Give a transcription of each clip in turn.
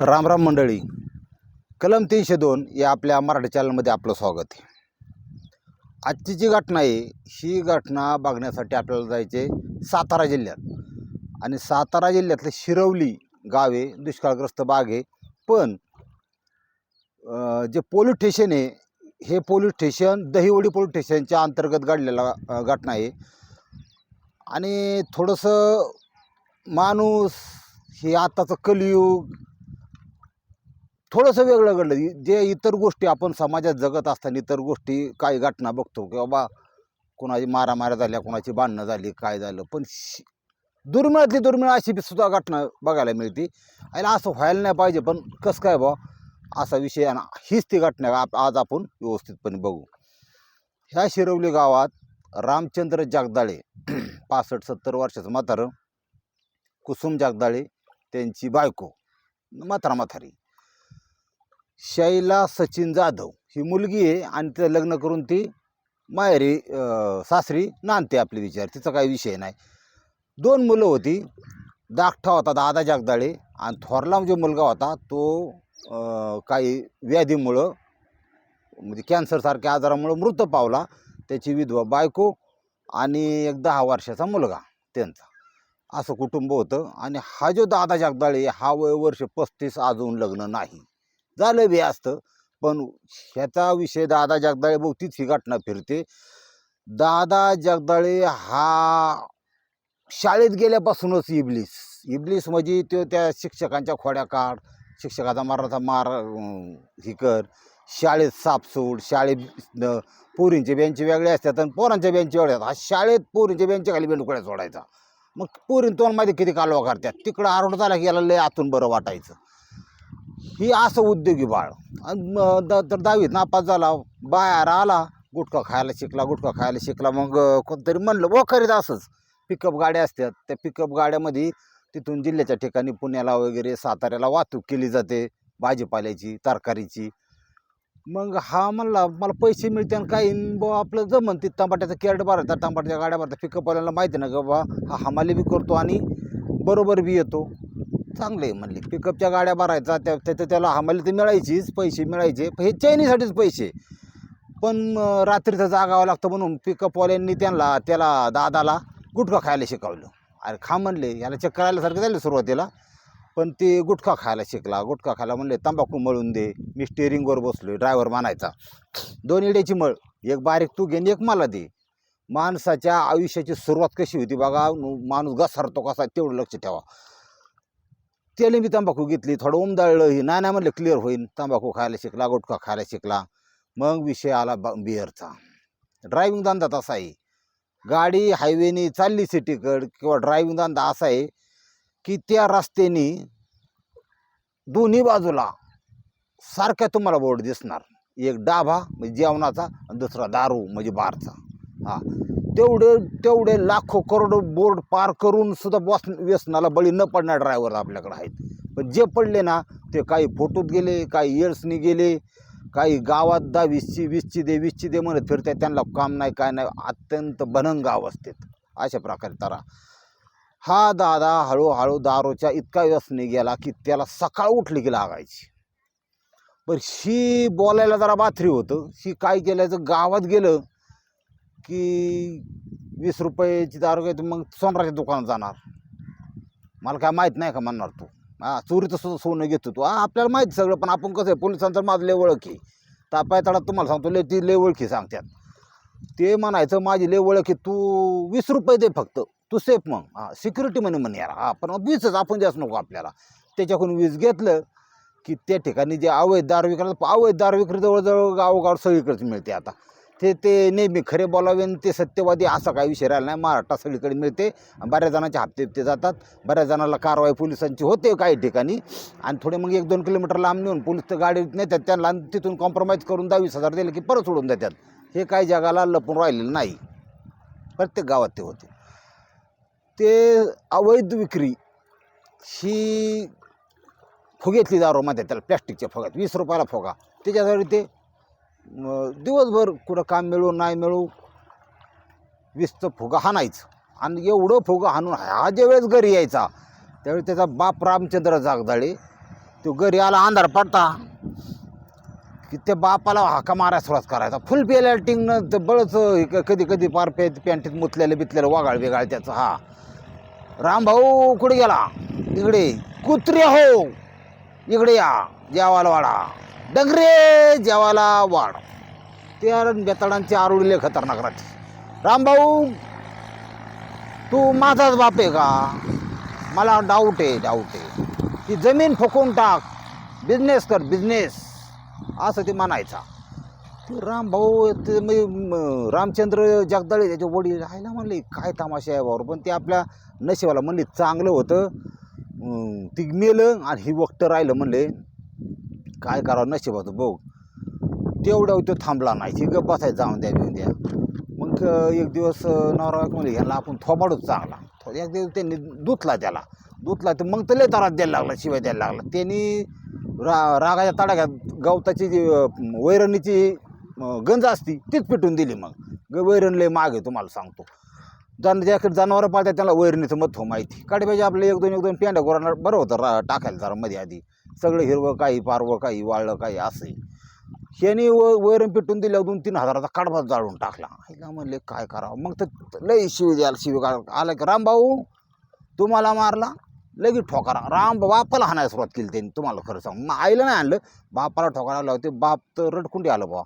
रामराम मंडळी. कलम तीनशे दोन या आपल्या मराठी चॅनलमध्ये आपलं स्वागत आहे. आजची जी घटना आहे ही घटना बघण्यासाठी आपल्याला जायचे सातारा जिल्ह्यात. आणि सातारा जिल्ह्यातलं शिरवली गावे दुष्काळग्रस्त बाग आहे. पण जे पोलीस स्टेशन आहे हे पोलीस स्टेशन दहिवडी पोलीस स्टेशनच्या अंतर्गत घडलेला घटना आहे. आणि थोडंसं माणूस हे आताचं कलियुग थोडंसं वेगळं घडलं. जे इतर गोष्टी आपण समाजात जगत असताना इतर गोष्टी काही घटना बघतो की बाबा कोणाची मारामाऱ्या झाल्या कोणाची भांडणं झाली काय झालं. पण शि दुर्मिळातली दुर्मिळ अशी बी सुद्धा घटना बघायला मिळते. आणि असं व्हायला नाही पाहिजे पण कसं काय बा असा विषय आणि हीच ती घटना आप- आज आपण व्यवस्थितपणे बघू. ह्या शिरवली गावात रामचंद्र जगदाळे पासष्ट सत्तर वर्षाचं म्हातारं कुसुम जगदाळे त्यांची बायको म्हातारा म्हातारी. शैला सचिन जाधव. ही मुलगी आहे आणि तिचं लग्न करून ती माहेरी सासरी नांदते आपले विचार तिचा काही विषय नाही. दोन मुलं होती. दाखठा होता दादा जगदाळे आणि थोरला जो मुलगा होता तो काही व्याधीमुळं म्हणजे कॅन्सरसारख्या आजारामुळं मृत पावला. त्याची विधवा बायको आणि एक दहा वर्षाचा मुलगा त्यांचा. असं कुटुंब होतं. आणि हा जो दादा जगदाळे हा वय वर्ष पस्तीस अजून लग्न नाही. झालं बी असतं. पण ह्याचा विषय दादा जगदाळे बहुतीच ही घटना फिरते. दादा जगदाळे हा शाळेत गेल्यापासूनच इबलीस. इबलीस म्हणजे तो त्या शिक्षकांच्या खोड्या काढ शिक्षकाचा माराचा मार हे ही कर. शाळेत सापसूड शाळेत पोरींचे बेंच वेगळे असतात आणि पोरांच्या बेंच वेगळे असतात. हा शाळेत पोरींच्या बेंच खाली बेंडकुळ्या सोडायचा. मग पोरीन तोंडमध्ये किती कालवा करतात तिकडं आरोड झाला की याला लय आतून बरं वाटायचं. ही असं उद्योगी बाळ. द- तर दहावीत नापास झाला बाहेर आला गुटखा खायला शिकला गुटखा खायला शिकला मग कोणतरी म्हणलं हो, वो खरीच असंच. पिकअप गाड्या असतात. त्या पिकअप गाड्यामध्ये तिथून जिल्ह्याच्या ठिकाणी पुण्याला वगैरे साताऱ्याला वाहतूक केली जाते. भाजीपाल्याची तरकारीची. मग हा म्हणला मला पैसे मिळते आणि काही बुवा आपलं जमन ती टमाट्याचं केरड भरतात टमाट्याच्या गाड्या भरतात पिकअपवाल्याला माहिती ना का बा हा हमाली बी करतो आणि बरोबर बी येतो. चांगले म्हणले. पिकअपच्या गाड्या भरायचा त्या त्याचं त्याला हमाली तर मिळायचीच पैसे मिळायचे. पण हे चैनीसाठीच पैसे. पण रात्रीचं जागावं लागतं म्हणून पिकअपवाल्यांनी त्यांना त्याला दादाला गुटखा खायला शिकवलं. अरे खा म्हणले. याला चक्कर आल्यासारखं झालं सुरुवातीला. पण ते गुटखा खायला शिकला. गुटखा खायला म्हणले तंबाखू मळून दे. मी स्टेअरिंगवर बसलो ड्रायव्हर मानायचा दोन इड्याची मळ. एक बारीक तू घेन एक मला दे. माणसाच्या आयुष्याची सुरुवात कशी होती बघा. माणूस घसरतो कसा तेवढं लक्ष ठेवा. त्याला मी तंबाखू घेतली थोडं उमदाळलं ही. नाही नाही म्हणलं क्लिअर होईल तंबाखू खायला शिकला गुटखा खायला शिकला. मग विषय आला बा बिअरचा. ड्रायव्हिंग धंदा तसा आहे. गाडी हायवेने चालली सिटीकड किंवा ड्रायव्हिंग धंदा असा आहे की त्या रस्त्याने दोन्ही बाजूला सारख्या तुम्हाला बोर्ड दिसणार. एक डाभा म्हणजे जेवणाचा आणि दुसरा दारू म्हणजे बारचा. हा. तेवढे तेवढे लाखो करोडो बोर्ड पार करून सुद्धा बॉस व्यसनाला बळी न पडणार ड्रायव्हर आपल्याकडे आहेत. पण जे पडले ना ते काही फोटोत गेले काही इयर्सनी गेले काही गावात दहा वीसची वीसची दे वीसची दे म्हणत फिरतात त्यांना काम नाही काय नाही अत्यंत बनंग गाव असतात अशा प्रकारे तारा. हा दादा हळूहळू दारूच्या इतका व्यसनी गेला की त्याला सकाळ उठली की लागायची. पण शी बोलायला जरा बाथरी होतं. शी काय केल्याचं गावात गेलं. की वीस रुपयाची दारू घ्यायची मग सोनराच्या दुकानात जाणार. मला काय माहीत नाही का म्हणणार तू. हा चोरीचं सुद्धा सोनं घेतो तू. हा आपल्याला माहीत सगळं पण आपण कसं आहे पोलिसांचं माझं लय ओळखी तापाय तळात तुम्हाला सांगतो लय ती लय ओळखी सांगतात. ते म्हणायचं माझी लय ओळखी तू वीस रुपये दे फक्त. तू सेफ मग. हा सिक्युरिटी म्हणे म्हणे यार. हा पण मग वीसच आपण जास्त नको आपल्याला. त्याच्याकडून वीस घेतलं की त्या ठिकाणी जे अवैध दार विक्रेता अवैध दारू विक्री जवळजवळ गावोगाव सगळीकडेच मिळते आता. ते ते नेहमी खरे बोलावे आणि ते सत्यवादी असा काही विषय राहिला नाही. महाराष्ट्रात सगळीकडे मिळते. बऱ्याच जणांचे हप्ते हप्ते जातात. बऱ्याच जणांना कारवाई पोलिसांची होते काही ठिकाणी. आणि थोडे मग एक दोन किलोमीटर लांब नेऊन पोलीस तर गाडीत नेतात त्यांना तिथून कॉम्प्रोमाइज करून दहा वीस हजार दिले की परत सोडून देतात. हे काही जगाला लपून राहिलेलं नाही. प्रत्येक गावात ते होते. ते अवैध विक्री ही फुगेतली दारू मध्ये त्याला प्लॅस्टिकच्या फोगात वीस रुपयाला फुगा. त्याच्यासाठी ते दिवसभर कुठं काम मिळू नाही मिळू वीसचं फुगा हाणायचं. आणि एवढं फुगं हाणून हा ज्या वेळेस घरी यायचा त्यावेळी त्याचा बाप रामचंद्र जागदाळे तो घरी आला अंधार पडता की त्या बापाला हाका मारायला सुरुवात करायचा. फुल पेल्या टिंगनं तर बळच कधी कधी पार पे पॅन्टीत मुतलेलं बितलेलं वागाळ बिगाळ त्याचं हा. रामभाऊ कुठे गेला? इकडे. कुत्रे हो. इकडे या जेवायला वाडा. डंगरे जेवायला वाढ. त्या बेताडांचे आरुडले खतरनाक राहते. रामभाऊ तू माझाच बाप आहे का? मला डाऊट आहे डाऊट आहे. ती जमीन फुकून टाक. बिझनेस कर बिझनेस असं ते म्हणायचा. ते रामभाऊ ते म्हणजे रामचंद्र जगदाळे त्याचे वडील राहायला म्हणले काय तमाशा आहे भाऊ? पण ते आपल्या नशिबाला म्हणले चांगलं होतं. ती मेलं आणि ही वक्त राहिलं म्हणले. काय करावं नशिबाचं बघ. तेवढं तो थांबला नाही. ही गप्प बसायचं जाऊन द्या बिऊन द्या. मग एक दिवस नवरा बायको ह्याला आपण थोबाडूच चांगला. थो- एक दिवस त्यांनी धुतला त्याला. धुतला तर मग तर लय तरात द्यायला लागला शिवाय द्यायला लागला. त्यांनी रा रागाच्या तडाख्यात गवताची जी वैरणीची गंज असती तीच पिटून दिली मग. ग वैरण लय मागे तुम्हाला सांगतो. जन ज्याकडे जनावरं पाळतात त्याला वैरणीचं मत हो माहिती. काढे पाहिजे आपलं एक दोन एक दोन पेंड्या गोरांना बरं होतं रा टाकायला जरा मध्ये आधी. सगळं हिरवं काही पारवं काही वाळलं काही असंही. ह्याने व वैरण पेटून दिल्या दोन तीन हजाराचा कडबा जाळून टाकला. आईला म्हणले काय करावं? मग तर लय शिवी द्यायला शिवी का आला की रामभाऊ तुम्हाला मारला लगेच ठोकारा. राम बापाला हाणायला सुरुवात केली त्यांनी तुम्हाला खरं सांग. मग आईला नाही आणलं बापाला ठोकारा लावते बाप तर रडकुंडी आलं बा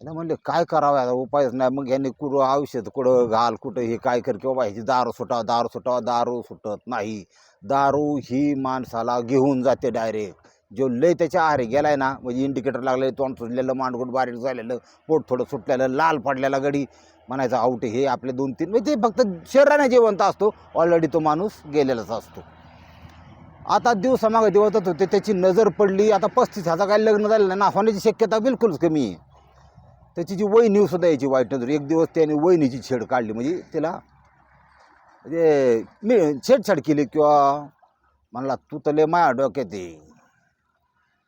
त्याला म्हणले काय करावं आता? उपायच नाही. मग यांनी कुठं औषध कुठं घाल कुठं हे काय कर किंवा ह्याची दारू सुटावं दारू सुटावं दारू सुटत नाही. दारू ही माणसाला घेऊन जाते डायरेक्ट. जो लय त्याच्या आहारी गेलाय ना म्हणजे इंडिकेटर लागले तोंड सुटलेलं मांडगुट बारीक झालेलं पोट थोडं सुटलेलं लाल पडलेला गडी म्हणायचं आउट हे आपले दोन तीन. म्हणजे ते फक्त शरीराने जिवंत असतो ऑलरेडी तो माणूस गेलेलाच असतो. आता दिवसामागे दिवसत होते त्याची नजर पडली आता पस्तीस ह्याचा काही लग्न झालेलं नाही ना होण्याची शक्यता बिलकुलच कमी आहे. त्याची जी वहिनी सुद्धा याची वाईट नजर. एक दिवस त्याने वहिनीची छेड काढली. म्हणजे तिला म्हणजे मी छेडछाड केली किंवा म्हणला तू तर लय माया डोक्यात ये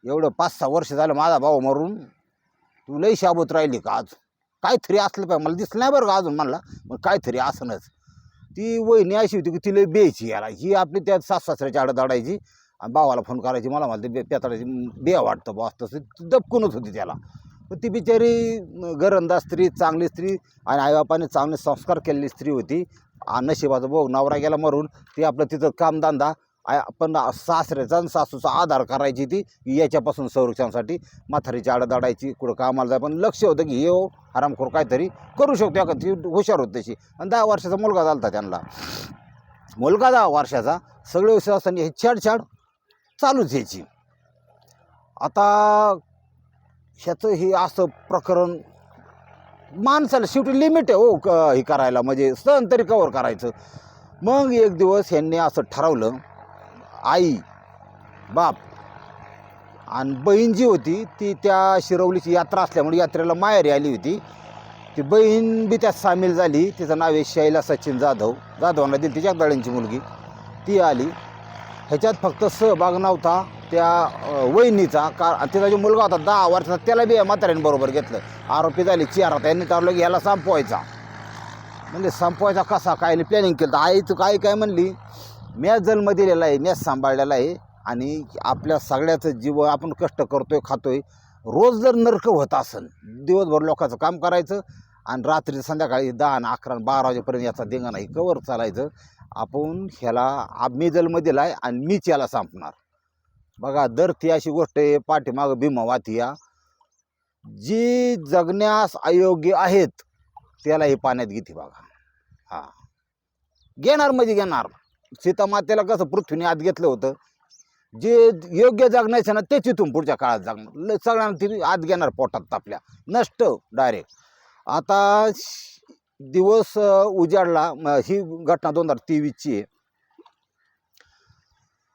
एवढं पाच सहा वर्ष झालं माझा भाऊ मरून. तू लई शाबूत राहिली का आज? काहीतरी असलं पाहिजे. मला दिसलं नाही बरं का अजून. म्हणला मग काहीतरी असणच. ती वहिनी अशी होती की तिला बेची याला. ही आपली त्या सास सासऱ्याच्या आडत अडायची आणि भावाला फोन करायची. मला मला ते पेताडायची बे वाटतं बॉस तसं दपकूनच दबकूनच होती त्याला. पण ती बिचारी घरंदा स्त्री चांगली स्त्री आणि आईबापाने चांगले संस्कार केलेली स्त्री होती. नशिबाचा नशिबाचं नवरा गेला मरून ती आपलं तिथं कामधंदा पण सासऱ्याचा आणि सासूचा आधार करायची ती याच्यापासून संरक्षणासाठी म्हातारीची आडत अडायची कुठं कामाला जाय पण लक्ष होतं की हे हो आरामखोर काहीतरी करू शकतो का ती हुशार होत तशी. आणि दहा वर्षाचा मुलगा झाला होता त्यांना. मुलगा दहा वर्षाचा सगळे विषय असताना हे छाडछाड चालूच यायची. आता ह्याचं हे असं प्रकरण माणसाला शेवटी लिमिट आहे हो क हे करायला. म्हणजे सहन तरी कवर करायचं. मग एक दिवस ह्यांनी असं ठरवलं आई बाप आणि बहीण जी होती ती त्या शिरवलीची यात्रा असल्यामुळे यात्रेला माहेरी आली होती. ती बहीण बी त्यात सामील झाली. तिचं नाव आहे शैला सचिन जाधव. जाधवांना दिली तिच्या जगदाळ्यांची मुलगी. ती आली. ह्याच्यात फक्त सहभाग नव्हता त्या वहिनीचा. का तिचा जो मुलगा होता दहा वर्षाचा त्याला बी या म्हाताऱ्यांबरोबर घेतलं. आरोपी झाली चार त्यांनी ठरवलं की याला संपवायचा. म्हणजे संपवायचा कसा काय प्लॅनिंग केलं. तर आई तू काय काय म्हणली? मॅच जन्म दिलेला आहे मॅच सांभाळलेला आहे आणि आपल्या सगळ्याचं जीव आपण कष्ट करतोय खातोय. रोज जर नरक होत असन दिवसभर लोकांचं काम करायचं आणि रात्री संध्याकाळी दहा आणि अकरा आणि बारा वाजेपर्यंत याचा देंगा नाही कवर चालायचं आपण ह्याला आ- मी दिला आहे आणि मीच याला संपणार. बघा दर ती अशी गोष्ट आहे पाठीमागं भीमावातिया जी जगण्यास अयोग्य आहेत त्यालाही पाण्यात घेते बघा. हा. घेणार म्हणजे घेणार. सीतामातेला कसं पृथ्वीने आत घेतलं होतं. जे योग्य जगण्याचे ना तेच इथून पुढच्या काळात जगणार. सगळ्यांना ती आत घेणार पोटात आपल्या. नष्ट डायरेक्ट. आता श- दिवस उजाडला. ही घटना दोन हजार तेवीसची आहे.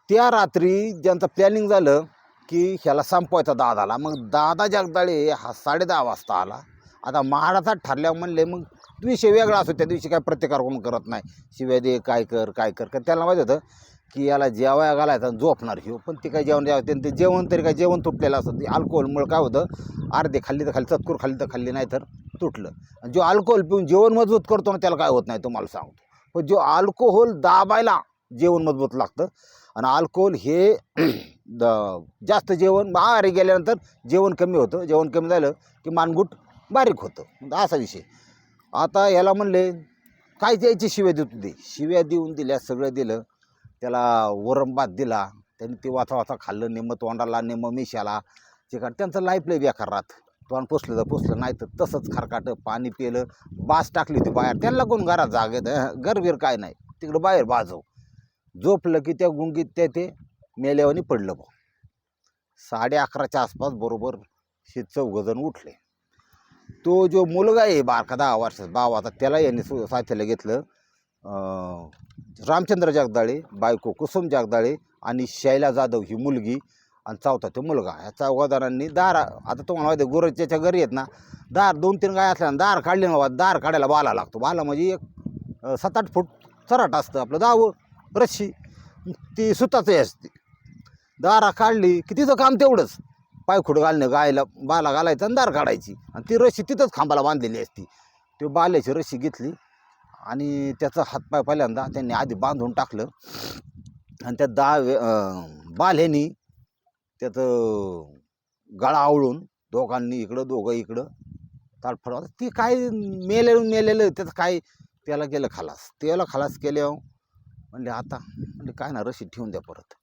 त्या रात्री ज्यांचं प्लॅनिंग झालं की ह्याला संपवायचा दादाला मग दादा जगदाळे हा साडेदहा वाजता आला. आता महाडाचा ठरल्यावर म्हणले मग विषय वेगळा असतो त्या दिवशी काय प्रतिकार कोण करत नाही. शिव्या दे काय कर काय कर. का त्याला माहिती होतं की याला जेवाया घालायचा आणि झोपणार ह्यो. पण ते काय जेवण जेवायचं आणि ते जेवण तरी काय जेवण तुटलेलं असतं. ते अल्कोहोलमुळे काय होतं अर्धे खाल्ली तर खाल्ली चतकूर खाल्ली तर खाल्ली नाही तर तुटलं. आणि जो अल्कोहोल पिऊन जेवण मजबूत करतो ना त्याला काय होत नाही तुम्हाला सांगतो. पण जो अल्कोहोल दाबायला जेवण मजबूत लागतं आणि अल्कोहोल हे द जास्त जेवण आहारी गेल्यानंतर जेवण कमी होतं. जेवण कमी झालं की मानगुट बारीक होतं. म्हणजे असा विषय. आता याला म्हणले काय द्यायची शिव्या देत होते शिव्या देऊन दिल्या सगळं दिलं. त्याला वरम दिला. त्यांनी ते वाचा वाचा खाल्लं निम तोंडाला निम मिशाला. ते त्यांचं लाईफ लय बेकार राहत. तोंड पुसलं तर पुसलं नाही तर तसंच खरकाटं पाणी पिलं बास टाकली होती बाहेर. त्यांना कोण घरात जागेत गरबीर काय नाही. तिकडं बाहेर बाजव. झोपलं की त्या गुंगीत त्या ते मेल्यावानी पडलं भाऊ. साडे अकराच्या आसपास बरोबर हे चौघजण उठले. तो जो मुलगा आहे बारका दहा वर्षाचा भावाचा त्याला यांनी सु- साथीला घेतलं. रामचंद्र जगदाळे बायको कुसुम जगदाळे आणि शैला जाधव ही मुलगी आणि चौथा तो मुलगा. ह्या चौघादारांनी दार आता तुम्हाला माहिती आहे गुरुच्याच्या घरी आहेत ना दार दोन तीन गाय असल्या दार काढले ना दार काढायला बाला लागतो. बाला म्हणजे एक सात आठ फूट चराट असतं आपलं दावं रश्शी ती सुताचं असते. दारा काढली की तिचं काम तेवढंच. पायखुड घालणं गायला बाला घालायचं आणि दार काढायची. आणि ती रशी तिथंच खांबाला बांधलेली असती. ती बाल्याची रशी घेतली. आणि त्याचा हातपाय पहिल्यांदा त्यांनी आधी बांधून टाकलं. आणि त्या दा अं, बाल्यानी त्याचं गळा आवळून दोघांनी इकडं दोघं इकडं ताडफड ती काय मेलेलं मेलेलं त्याचं काय त्याला केलं खालास. त्याला खालास केले हो म्हणले आता म्हणजे काय ना रशी ठेवून द्या परत.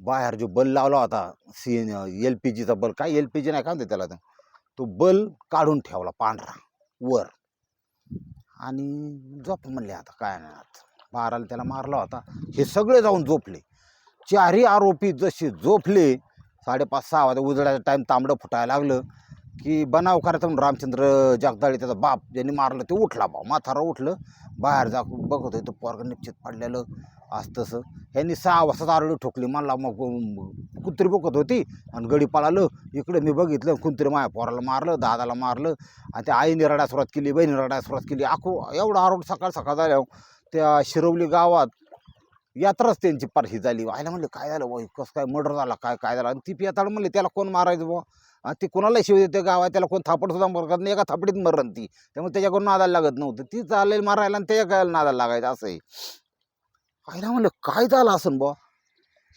बाहेर जो बल लावला होता सी एन एल पी जीचा बल काय एल पी जी नाही काय म्हणते त्याला तो बल काढून ठेवला पांढरा वर. आणि झोप म्हणले आता काय नाही आता. बाराला त्याला मारला होता. हे सगळे जाऊन झोपले. चारही आरोपी जसे झोपले साडेपाच सहा वाजता उजळायचा टाईम तांबडं फुटायला लागलं. की बनाव करायचं म्हणून रामचंद्र जगदाळे त्याचा बाप ज्यांनी मारलं ते उठला बा माथारा उठलं बाहेर जा बघत होतो पोरगं निश्चित पडलेलं असं तसं. ह्यांनी सहा वाजता आरडी ठोकली मला मग कुत्री बघत होती आणि गडी पळालं इकडे मी बघितलं कुंत्री माया पोराला मारलं दादाला मारलं आणि त्या आईने रडायला सुरुवात केली बहिणी रडायला सुरुवात केली. आखो एवढा आरोड सकाळ सकाळ झाल्या त्या शिरवली गावात यात्राच त्यांची पारशी झाली. आयला म्हणले काय झालं बा कसं काय? मर्डर झाला काय काय झालं? आणि ती पियाताळ म्हणले त्याला कोण मारायचं बुवा ती कोणाला शिव देते गावात त्याला कोण थापड सुद्धा मरत नाही एका थापडीत मरण ती. त्यामुळे त्याच्याकडून नादाला लागत नव्हतं. ती चालेल मारायला आणि त्याच्या गायला नादाला लागायचं असं आहे. आईला म्हणलं काय झालं असं बुवा?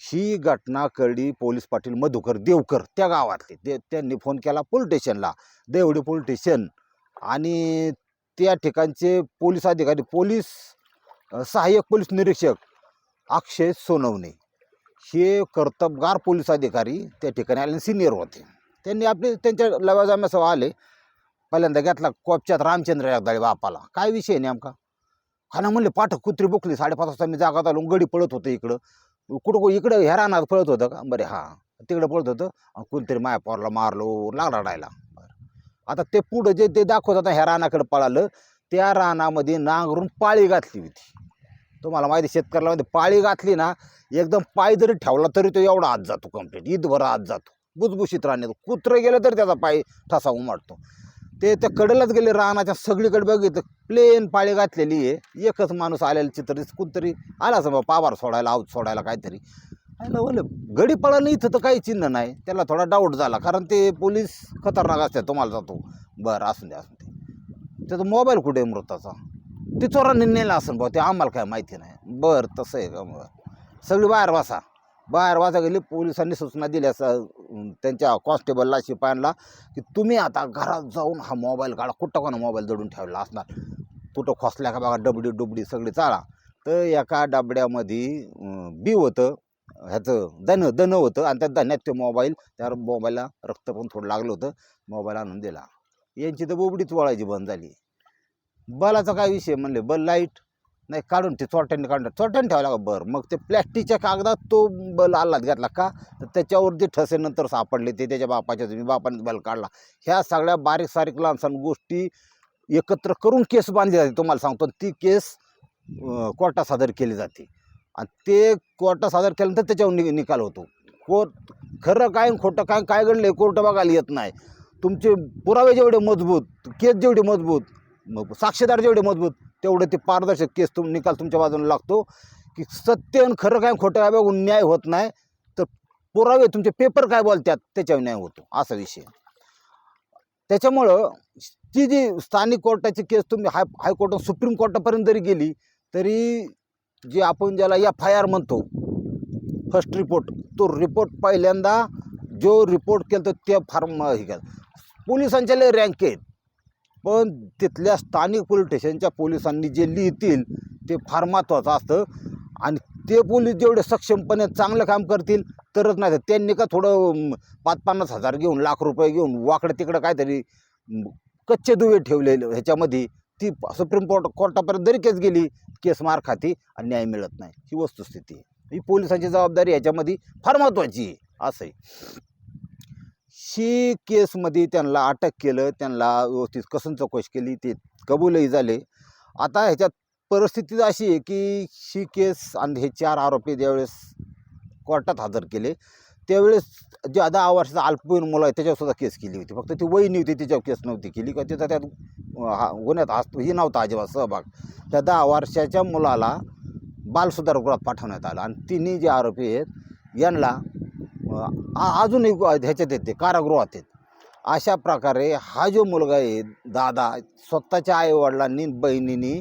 ही घटना कळली पोलीस पाटील मधुकर देवकर त्या गावातले. ते त्यांनी फोन केला पोलीस स्टेशनला. Devdi police station. आणि त्या ठिकाणचे पोलीस अधिकारी पोलीस सहाय्यक पोलीस निरीक्षक अक्षय सोनवणे. हे कर्तबगार पोलीस अधिकारी त्या ठिकाणी आले सिनियर होते. त्यांनी आपले त्यांच्या लवाजाम्यासह आले. पहिल्यांदा घेतला कोपच्यात रामचंद्र जगदाळे बापाला. काय विषय नेमका? खाना म्हणले पाठ कुत्री बुकली साडेपाच वाजता मी जागात आलो गडी पळत होतं इकडं. कुठं कुठं इकडं ह्या रानात पळत होतं का? बरे हां तिकडं पळत होतं. कोणतरी माया पोरला मारलो लागला राहिला बरं. आता ते पुढं जे ते दाखवत होता ह्या रानाकडे पळालं त्या रानामध्ये नांगरून पाळी घातली होती. तुम्हाला माहिती आहे, शेतकऱ्याला माहिती पाळी घातली ना एकदम पाय जरी ठेवला तरी तो एवढा आत जातो कंप्लीट ईदभर आत जातो. बुजबुशीत राहण्यात. कुत्रं गेलं तर त्याचा पाय ठसा उमाडतो ते त्या कडेलाच गेले रानाच्या सगळीकडे बघितलं. प्लेन पाळी घातलेली आहे. एकच माणूस आलेलं चित्र कुत्री आला असं पाभार सोडायला आऊत सोडायला काहीतरी. आयला गडी पळालं इथं तर काही चिन्ह नाही. त्याला थोडा डाऊट झाला. कारण ते पोलीस खतरनाक असतात तुम्हाला जातो बरं असून दे असून दे त्याचा मोबाईल कुठे आहे मृताचा? ते चोरांनी नेला असेल भाऊ ते आम्हाला काय माहिती नाही. बरं तसं आहे का मग? सगळी बाहेर बसा. बाहेर वाजा गेली पोलिसांनी सूचना दिल्या असं त्यांच्या कॉन्स्टेबलला शिपायांना की तुम्ही आता घरात जाऊन हा मोबाईल काढा. कुठं कोणा मोबाईल जडून ठेवला असणार? कुठं खोसल्या का बघा? डबडी डुबडी सगळी चाळा तर एका डबड्यामध्ये बी होतं. ह्याचं दन दन होतं आणि त्या धन्यात ते मोबाईल त्या मोबाईलला रक्त पण थोडं लागलं होतं. मोबाईल आणून दिला. यांची तर बोबडीच वळायची बंद झाली. बलाचा काय विषय म्हणले? बल लाइट नाही काढून ते चोरट्याने काढून चोरट्याने ठेवायला का बरं. मग ते प्लॅस्टिकच्या कागदात तो बल आल्लात घातला का? तर त्याच्यावर जे ठसे नंतर सापडले ते त्याच्या बापाच्या तुम्ही बापाने बल काढला. ह्या सगळ्या बारीक सारीक लहान सहान गोष्टी एकत्र करून केस बांधली जाते तुम्हाला सांगतो. ती केस कोर्टात सादर केली जाते. आणि ते कोर्टात सादर केल्यानंतर त्याच्यावर नि निकाल होतो. कोर्ट खरं काय खोटं काय काय घडलं आहे कोर्ट बघायला येत नाही. तुमचे पुरावे जेवढे मजबूत केस जेवढे मजबूत मग साक्षीदार जेवढे मजबूत तेवढं ते पारदर्शक केस तुम निकाल तुमच्या बाजूने लागतो की सत्य आणि खरं काय खोटं काय बघून न्याय होत नाही. तर पुरावे तुमचे पेपर काय बोलतात त्याच्यावर न्याय होतो. असा विषय. त्याच्यामुळं ती जी स्थानिक कोर्टाची केस तुम्ही हाय हायकोर्ट सुप्रीम कोर्टापर्यंत जरी गेली तरी जे आपण ज्याला एफ आय आर म्हणतो फर्स्ट रिपोर्ट तो रिपोर्ट पहिल्यांदा जो रिपोर्ट केला तर ते फार हे केला पोलिसांच्या लय रँक आहेत. पण तिथल्या स्थानिक पोलीस स्टेशनच्या पोलिसांनी जे लिहितील ते फार महत्त्वाचं असतं. आणि ते पोलीस जेवढे सक्षमपणे चांगलं काम करतील तरच नाही तर त्यांनी का थोडं पाच पन्नास हजार घेऊन लाख रुपये घेऊन वाकडं तिकडं काहीतरी कच्चे दुवे ठेवलेले ह्याच्यामध्ये ती सुप्रीम कोर्ट कोर्टापर्यंत जरी केस गेली केस मार खाती आणि न्याय मिळत नाही. ही वस्तुस्थिती आहे. ही पोलिसांची जबाबदारी ह्याच्यामध्ये फार महत्त्वाची आहे. असं आहे. शी केसमध्ये त्यांना अटक केलं त्यांना व्यवस्थित कसून चौकशी केली ते कबूलही झाले. आता ह्याच्यात परिस्थिती अशी आहे की शी केस आणि हे चार आरोपी ज्यावेळेस कोर्टात हजर केले त्यावेळेस जे दहा वर्षाचा अल्पवयीन मुलं आहे त्याच्यावरसुद्धा केस केली होती. फक्त ती वही नव्हती त्याच्यावर केस नव्हती केली. का त्याचा त्यात हा गुन्ह्यात असतो ही नव्हता अजिबात सहभाग. त्या दहा वर्षाच्या मुलाला बालसुधारगृहात पाठवण्यात आलं आणि तिन्ही जे आरोपी आहेत यांना अजून आ- ह्याच्यात येते कारागृहात आहेत अशा प्रकारे हा जो मुलगा आहे दादा स्वतःच्या आईवडिलांनी बहिणींनी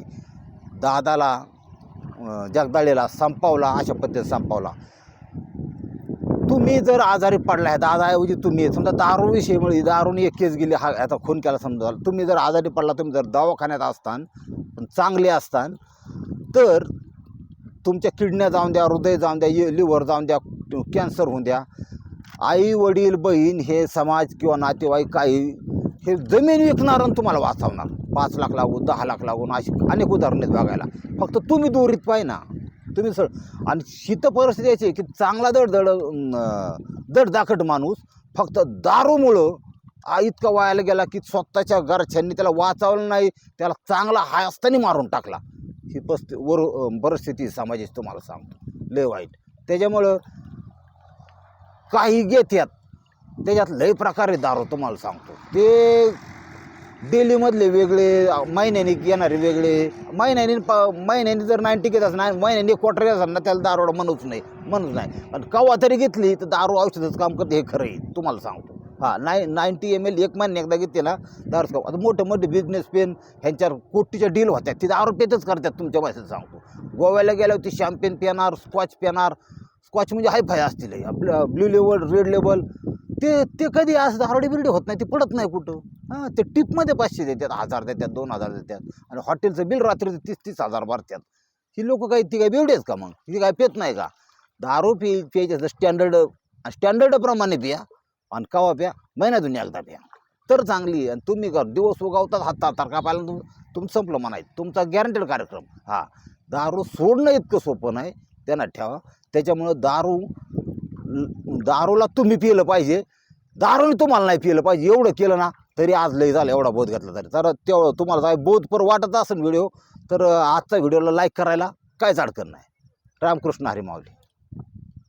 दादाला जगदाळेला संपवला अशा पद्धतीने संपवला. तुम्ही जर आजारी पडला आहे दादाऐवजी तुम्ही समजा दारू विषयीमुळे म्हणजे दारूने एक केस गेली हा आता खून केला समजा. तुम्ही जर आजारी पडला तुम्ही जर दवाखान्यात असतान पण चांगले असतान तर तुमच्या किडण्या जाऊन द्या हृदय जाऊन द्या लिव्हर जाऊन द्या कॅन्सर होऊन द्या. आई वडील बहीण हे समाज किंवा नातेवाईक काही हे जमीन विकणार आणि तुम्हाला वाचवणार. पाच लाख लागून दहा लाख लागून अशी अनेक उदाहरणं आहेत बघायला. फक्त तुम्ही दोरीत पाहिजे ना. तुम्ही सर आणि शीत परिस्थिती याची की चांगला दड दड दडदाखट माणूस फक्त दारूमुळं आ इतका वायाला गेला की स्वतःच्या घरच्यांनी त्याला वाचवलं नाही त्याला चांगला हाय असताना मारून टाकला. ही पस्ति वर परिस्थिती समाजाची तुम्हाला सांगतो. लय वाईट. त्याच्यामुळं काही घेत्यात त्याच्यात लय प्रकारे दारू तुम्हाला सांगतो. ते डेलीमधले वेगळे महिन्याने येणारे वेगळे महिन्याने प महिन्याने जर नाईन्टी घेत असं नाही महिन्याने क्वार्टर येत ना त्याला दारू म्हणूच नाही म्हणूच नाही. आणि कवा तरी घेतली तर दारू औषधच काम करते हे खरं आहे तुम्हाला सांगतो. हां नाय नाईन्टी एम एल एक महिने एकदा घेते ना दारू आता मोठे मोठे बिझनेस पेन ह्यांच्यावर कोटीच्या डील होत्या तिथे दारू करतात तुमच्या भाषेत सांगतो. गोव्याला गेल्यावर ते शॅम्पेन पिणार स्कॉच पिणार. स्कॉच म्हणजे हाय फाय असतील आपलं ब्ल्यू लेवल रेड लेवल ते ते कधी असं दारोडी बिरडी होत नाही ते पडत नाही कुठं. हां ते टिपमध्ये पाचशे देतात हजार देतात दोन हजार देतात आणि हॉटेलचं बिल रात्री तीस तीस हजार भरतात ही लोक काही ती काय बिवडेच का मग? ती काय पेत नाही का? दारू पि प्यायचं स्टँडर्ड स्टँडर्डप्रमाणे पिया. आणि कवा प्या? महिन्यातून एकदा प्या. तर चांगली आहे. आणि तुम्ही कर दिवस उगवतात हात तारखा पाहिला तुम तुमचं संपलं म्हणायचं तुमचा गॅरंटेड कार्यक्रम. हा. दारू सोडणं इतकं सोपं नाही. त्यांना ठेवा. त्याच्यामुळं दारू दारूला तुम्ही पिलं पाहिजे. दारूने तुम्हाला नाही पिलं पाहिजे. एवढं केलं ना तरी आज लय झालं एवढा बोध घेतला तरी. तर तेवढं तुम्हाला काय बोधपर वाटत असेल व्हिडिओ तर आजचा व्हिडिओला लाईक करायला काहीच अडचण नाही. रामकृष्ण हरी माऊली.